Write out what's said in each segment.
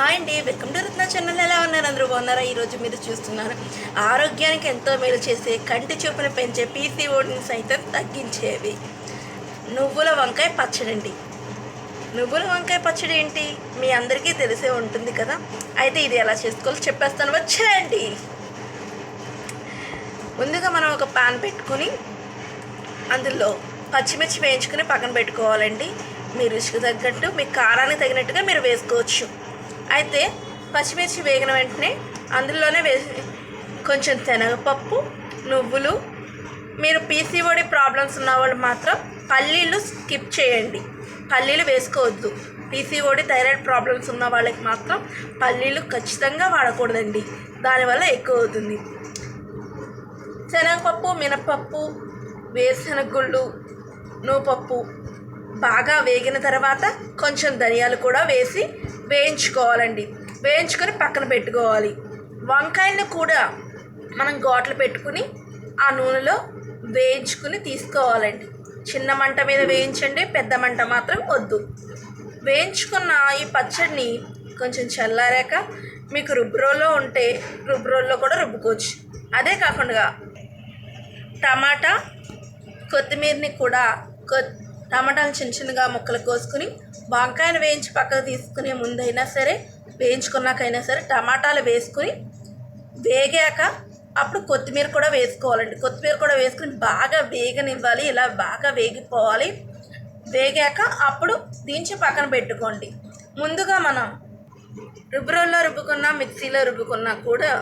Hi అండి welcome to Ratna channel ఎలా ఉన్నారు అందరూ? బాగున్నారా? ఈరోజు మీరు చూస్తున్నారు ఆరోగ్యానికి ఎంతో మేలు చేసే కంటి చూపును పెంచే పీసీఓడిని సైతం తగ్గించేవి. నువ్వుల వంకాయ పచ్చడి అండి నువ్వుల వంకాయ పచ్చడి ఏంటి? మీ అందరికీ తెలిసే ఉంటుంది కదా? అయితే ఇది ఎలా చేసుకోవాలో చెప్పేస్తాను. వచ్చేయండి. ముందుగా మనం ఒక పాన్ పెట్టుకుని అందులో పచ్చిమిర్చి వేయించుకుని పక్కన పెట్టుకోవాలండి. మీ రుచికి తగ్గట్టు మీ కారానికి తగినట్టుగా మీరు వేసుకోవచ్చు. అయితే పచ్చిమిర్చి వేగిన వెంటనే అందులోనే వేసి కొంచెం శనగపప్పు నువ్వులు. మీరు పీసీఓడి ప్రాబ్లమ్స్ ఉన్న వాళ్ళు మాత్రం పల్లీలు స్కిప్ చేయండి. పల్లీలు వేసుకోవద్దు. పీసీఓడి థైరాయిడ్ ప్రాబ్లమ్స్ ఉన్న వాళ్ళకి మాత్రం పల్లీలు ఖచ్చితంగా వాడకూడదండి. దానివల్ల ఎక్కువ అవుతుంది. శనగపప్పు మినపప్పు నువ్వు పప్పు బాగా వేగిన తర్వాత కొంచెం ధనియాలు కూడా వేసి వేయించుకోవాలండి. వేయించుకొని పక్కన పెట్టుకోవాలి. వంకాయలను కూడా మనం గోట్లు పెట్టుకుని ఆ నూనెలో వేయించుకుని తీసుకోవాలండి. చిన్న మంట మీద వేయించండి పెద్ద మంట మాత్రం వద్దు. వేయించుకున్న ఈ పచ్చడిని కొంచెం చల్లారాక మీకు రుబ్రోలో ఉంటే రుబ్రోల్లో కూడా రుబ్బుకోవచ్చు. అదే కాకుండా టమాటా కొత్తిమీరని కూడా కొ టమాటాలు చిన్న చిన్నగా ముక్కలు కోసుకుని వంకాయను వేయించి పక్కకు తీసుకునే ముందైనా సరే వేయించుకున్నాకైనా సరే టమాటాలు వేసుకుని వేగాక అప్పుడు కొత్తిమీర కూడా వేసుకోవాలండి. కొత్తిమీర కూడా వేసుకుని బాగా వేగనివ్వాలి ఇలా బాగా వేగిపోవాలి. వేగాక అప్పుడు దించి పక్కన పెట్టుకోండి. ముందుగా మనం రుబ్బురోల్లో రుబ్బుకున్నా మిక్సీలో రుబ్బుకున్నా కూడా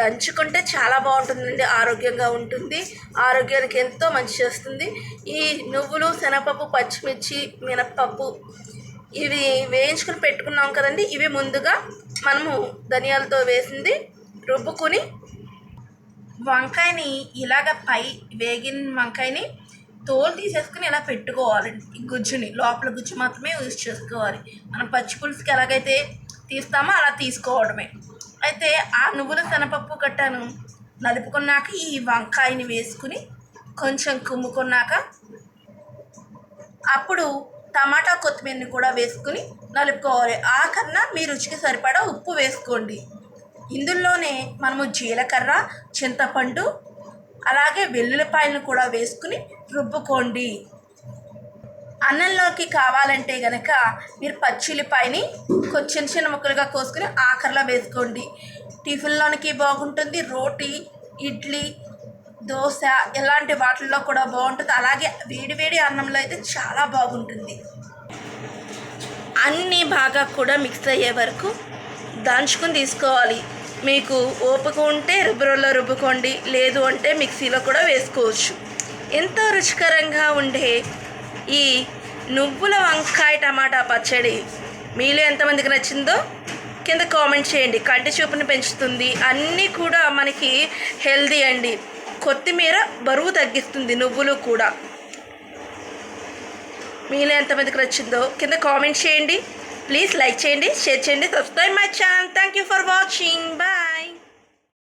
దంచుకుంటే చాలా బాగుంటుందండి ఆరోగ్యంగా ఉంటుంది ఆరోగ్యానికి ఎంతో మంచి చేస్తుంది. ఈ నువ్వులు శనగపప్పు పచ్చిమిర్చి మినప్పప్పు ఇవి వేయించుకుని పెట్టుకున్నాం కదండి. ఇవి ముందుగా మనము ధనియాలతో వేసింది రుబ్బుకుని వంకాయని ఇలాగ పై వేగిన వంకాయని తోలు తీసేసుకుని ఇలా పెట్టుకోవాలండి ఈ గుజ్జుని లోపల గుజ్జు మాత్రమే యూజ్ చేసుకోవాలి. మనం పచ్చి పులుసుకి ఎలాగైతే తీస్తామో అలా తీసుకోవడమే. అయితే ఆ నువ్వుల శనపప్పు కట్టను నలుపుకున్నాక ఈ వంకాయని వేసుకుని కొంచెం కుమ్ముకున్నాక అప్పుడు టమాటా కొత్తిమీరని కూడా వేసుకుని నలుపుకోవాలి. ఆ కన్నా మీ రుచికి సరిపడా ఉప్పు వేసుకోండి. ఇందులోనే మనము జీలకర్ర చింతపండు అలాగే వెల్లుల్లిపాయలను కూడా వేసుకుని రుబ్బుకోండి. అన్నంలోకి కావాలంటే గనక మీరు పచ్చిల్లిపాయని కొంచెం చిన్న చిన్న ముక్కలుగా కోసుకుని ఆఖరిలో వేసుకోండి. టిఫిన్లోనికి బాగుంటుంది. రోటీ ఇడ్లీ దోశ ఇలాంటి వాటిల్లో కూడా బాగుంటుంది. అలాగే వేడివేడి అన్నంలో అయితే చాలా బాగుంటుంది. అన్నీ బాగా కూడా మిక్స్ అయ్యే వరకు దంచుకుని తీసుకోవాలి. మీకు ఓపిక ఉంటే రుబ్బురోల్లో రుబ్బుకోండి. లేదు అంటే మిక్సీలో కూడా వేసుకోవచ్చు. ఎంతో రుచికరంగా ఉండే ఈ నువ్వుల వంకాయ టమాటా పచ్చడి మీలో ఎంతమందికి నచ్చిందో కింద కామెంట్ చేయండి. కంటి చూపుని పెంచుతుంది. అన్నీ కూడా మనకి హెల్దీ అండి. కొత్తిమీర బరువు తగ్గిస్తుంది నువ్వులు కూడా. మీలో ఎంతమందికి నచ్చిందో కింద కామెంట్ చేయండి. ప్లీజ్ లైక్ చేయండి షేర్ చేయండి subscribe my channel. Thank you for watching. Bye.